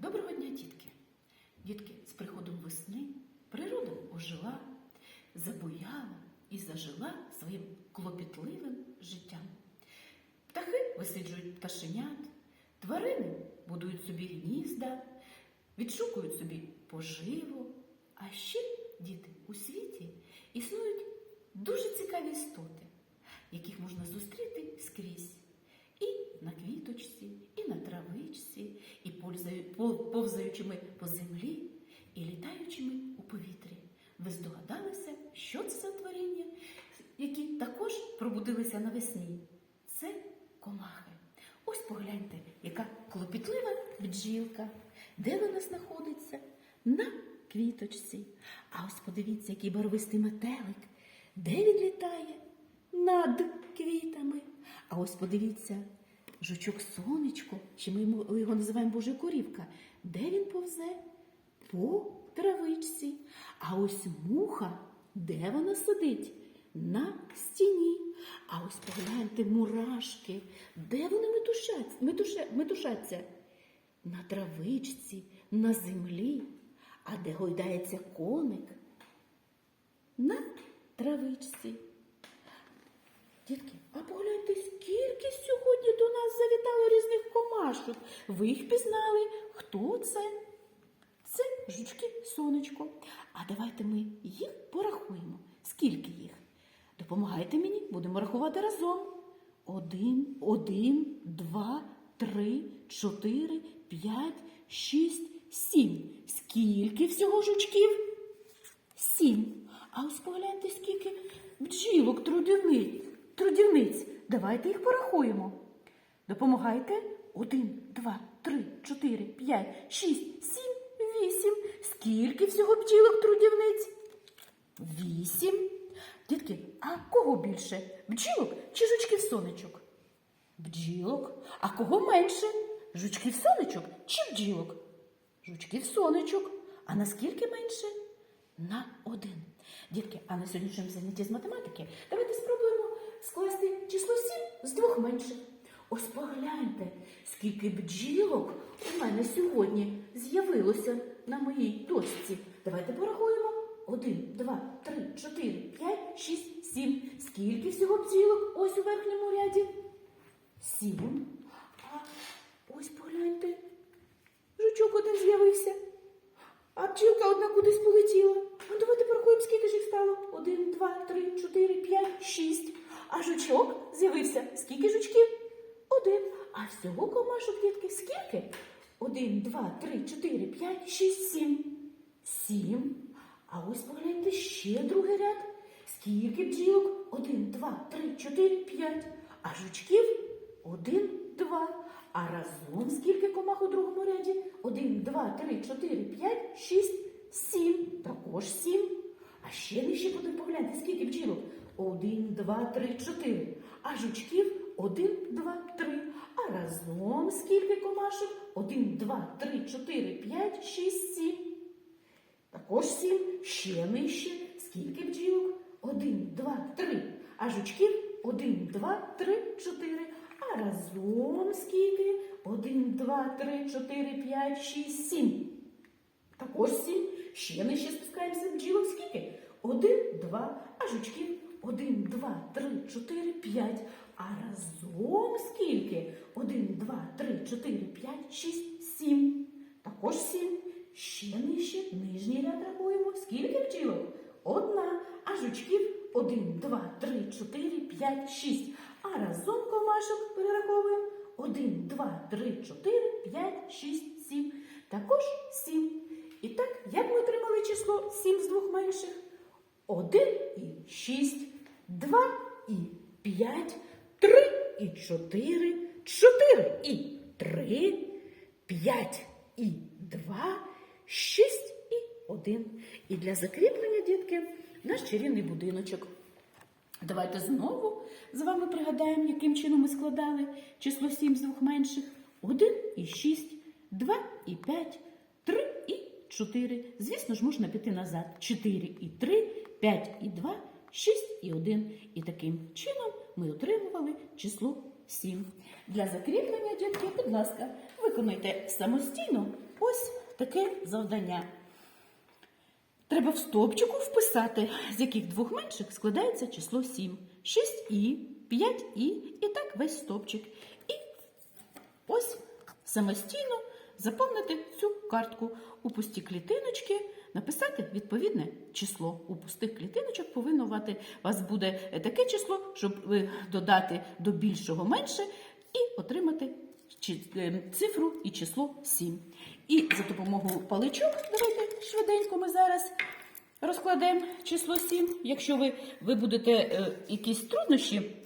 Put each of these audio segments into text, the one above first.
Доброго дня, дітки! Дітки, з приходом весни природа ожила, забуяла і зажила своїм клопітливим життям. Птахи висиджують пташенят, тварини будують собі гнізда, відшукують собі поживу. А ще, діти, у світі існують дуже цікаві істоти, яких можна зустріти скрізь. І на квіточці, і на травичці, і пользаю- пов- повзаючими по землі, і літаючими у повітрі. Ви здогадалися, що це за творіння, які також пробудилися навесні? Це комахи. Ось погляньте, яка клопітлива бджілка. Де вона знаходиться? На квіточці. А ось подивіться, який барвистий метелик. Де він літає? Над квітами. А ось подивіться, жучок сонечко, чи ми його називаємо Божа корівка. Де він повзе? По травичці. А ось муха, де вона сидить? На стіні. А ось погляньте мурашки. Де вони метушаться? метушаться? На травичці, на землі. А де гойдається коник? На травичці. Дітки, а погляньте, скільки сьогодні до нас завітало різних комашок. Ви їх пізнали. Хто це? Це жучки сонечко. А давайте ми їх порахуємо. Скільки їх? Допомагайте мені, будемо рахувати разом. Один, один, два, три, чотири, п'ять, шість, сім. Скільки всього жучків? Сім. А ось погляньте, скільки бджілок трудівниць. Трудівниць. Давайте їх порахуємо. Допомагайте. Один, два, три, чотири, п'ять, шість, сім, вісім. Скільки всього бджілок трудівниць? Вісім. Дітки, а кого більше? Бджілок чи жучків сонечок? Бджілок. А кого менше? Жучків сонечок чи бджілок? Жучків сонечок. А наскільки менше? На один. Дітки, а на сьогоднішньому занятті з математики скласти число 7 з двох менших. Ось погляньте, скільки бджілок у мене сьогодні з'явилося на моїй дошці. Давайте порахуємо. Один, два, три, чотири, п'ять, шість, сім. Скільки всього бджілок ось у верхньому ряді? Сім. А ось погляньте. Жучок один з'явився. А бджілка одна кудись полетіла. Ну, давайте порахуємо, скільки ж їх стало. Один, два, три, чотири, п'ять, шість. А жучок з'явився. Скільки жучків? Один. А всього комашок, дітки, скільки? Один, два, три, чотири, п'ять, шість, сім. Сім. А ось погляньте ще другий ряд. Скільки бджілок? Один, два, три, чотири, п'ять. А жучків? Один, два. А разом скільки комах у другому ряді? Один, два, три, чотири, п'ять, шість, сім. Також сім. А ще нижче будемо погляньте, скільки бджілок? Один, два, три, чотири. А жучків один, два, три. А разом скільки комашок? Один, два, три, чотири, п'ять, шість, сім. Також сім, ще нижче. Скільки бджілок? Один, два, три. А жучків один, два, три, чотири. А разом скільки? Один, два, три, чотири, п'ять, шість, сім. Також сім. Ще нижче спускаємося бджілок скільки? Один, два, а жучків один, два, три, чотири, п'ять. А разом скільки? Один, два, три, чотири, п'ять, шість, сім. Також сім. Ще нижче, нижній ряд рахуємо. Скільки бджілок? Одна. А жучків один, два, три, чотири, п'ять, шість. А разом комашок перераховуємо. Один, два, три, чотири, п'ять, шість, сім. Також сім. І так, як ми отримали число сім з двох менших? Один і шість, два і п'ять, три і чотири, чотири і три, п'ять і два, шість і один. І для закріплення, дітки, наш чарівний будиночок. Давайте знову з вами пригадаємо, яким чином ми складали число 7 з двох менших. 1 і 6, 2 і 5, 3 і 4. Звісно ж, можна піти назад. 4 і 3, 5 і 2, 6 і 1. І таким чином ми отримували число 7. Для закріплення, дітки, будь ласка, виконайте самостійно ось таке завдання. Треба в стовпчику вписати, з яких двох менших складається число 7. 6і, 5і і так весь стовпчик. І ось самостійно заповнити цю картку у пусті клітиночки, написати відповідне число. У пустих клітиночок повинно бути, вас буде таке число, щоб ви додати до більшого менше і отримати е, цифру і число 7. І за допомогою паличок, давайте швиденько ми зараз розкладемо число 7. Якщо ви, ви будете е, якісь труднощі,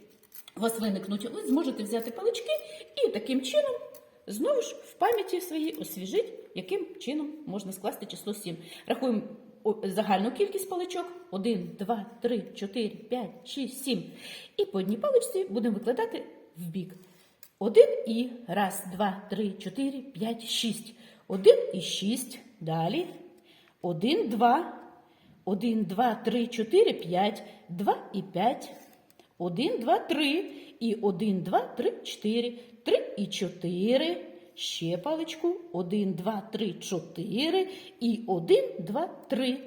у вас виникнуть, ви зможете взяти палички і таким чином знову ж в пам'яті своїй освіжить, яким чином можна скласти число 7. Рахуємо загальну кількість паличок 1, 2, 3, 4, 5, 6, 7. І по одній паличці будемо викладати в бік. Один і раз, два, три, чотири, п'ять, шість. Один і шість. Далі. Один, два. Один, два, три, чотири, п'ять. Два і п'ять. Один, два, три. І один, два, три, чотири. Три і чотири. Ще паличку. Один, два, три, чотири. І один, два, три.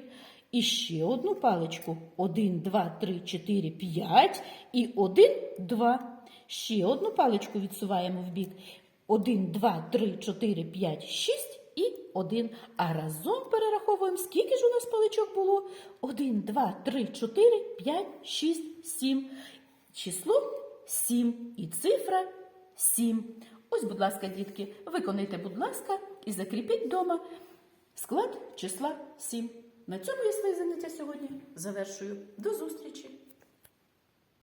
І ще одну паличку. Один, два, три, чотири, п'ять. І один, два. Ще одну паличку відсуваємо в бік. Один, два, три, чотири, п'ять, шість і один. А разом перераховуємо, скільки ж у нас паличок було? Один, два, три, чотири, п'ять, шість, сім. Число сім і цифра сім. Ось, будь ласка, дітки, виконайте, будь ласка, і закріпіть вдома склад числа 7. На цьому я своє заняття сьогодні завершую. До зустрічі!